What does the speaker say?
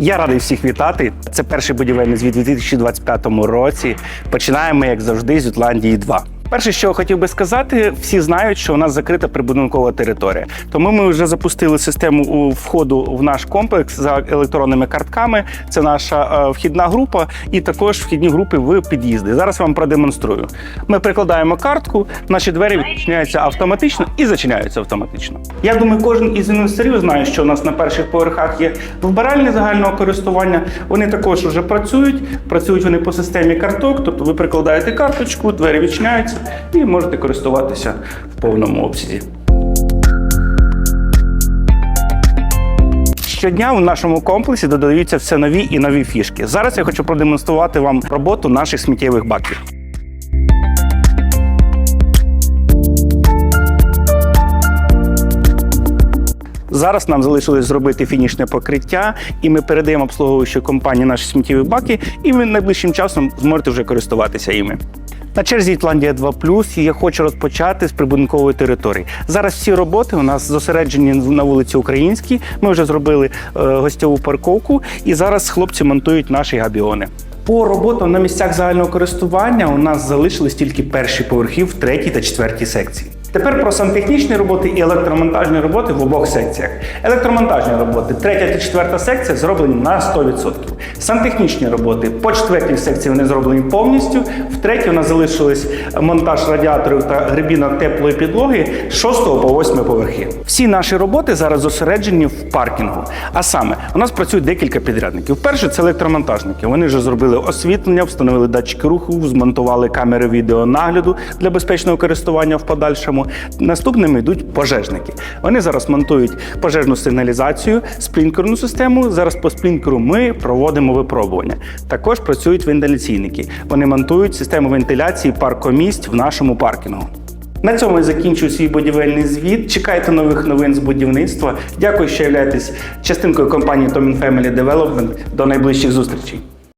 Я радий всіх вітати. Це перший будівельний звіт у 2025 році. Починаємо, як завжди, з Ютландії 2. Перше, що хотів би сказати, всі знають, що у нас закрита прибудинкова територія. Тому ми вже запустили систему входу в наш комплекс за електронними картками. Це наша е, вхідна група, і також вхідні групи в під'їзди. Зараз вам продемонструю. Ми прикладаємо картку, наші двері відчиняються автоматично і зачиняються автоматично. Я думаю, кожен із інвесторів знає, що у нас на перших поверхах є вбиральні загального користування. Вони також вже працюють. Працюють вони по системі карток. Тобто ви прикладаєте карточку, двері відчиняються і можете користуватися в повному обсязі. Щодня у нашому комплексі додаються все нові і нові фішки. Зараз я хочу продемонструвати вам роботу наших сміттєвих баків. Зараз нам залишилось зробити фінішне покриття, і ми передаємо обслуговуючій компанії наші сміттєві баки, і ви найближчим часом зможете вже користуватися іми. На черзі Ітландія 2 і я хочу розпочати з прибудинкової території. Зараз всі роботи у нас зосереджені на вулиці Українській. Ми вже зробили е, гостьову парковку, і зараз хлопці монтують наші габіони. По роботам на місцях загального користування у нас залишились тільки перші поверхи в третій та четвертій секції. Тепер про сантехнічні роботи і електромонтажні роботи в обох секціях. Електромонтажні роботи, третя та четверта секція зроблені на 100%. Сантехнічні роботи по четвертій секції вони зроблені повністю. В третій у нас залишились монтаж радіаторів та грибінок теплої підлоги з 6 по 8 поверхи. Всі наші роботи зараз зосереджені в паркінгу. А саме, у нас працюють декілька підрядників. Перше це електромонтажники. Вони вже зробили освітлення, встановили датчики руху, змонтували камери відеонагляду для безпечного користування в подальшому. Наступними йдуть пожежники. Вони зараз монтують пожежну сигналізацію, сплінкерну систему. Зараз по сплінкеру ми проводимо випробування. Також працюють вентиляційники. Вони монтують систему вентиляції паркомісць в нашому паркінгу. На цьому я закінчую свій будівельний звіт. Чекайте нових новин з будівництва. Дякую, що являєтесь частинкою компанії Tomin Family Development. До найближчих зустрічей.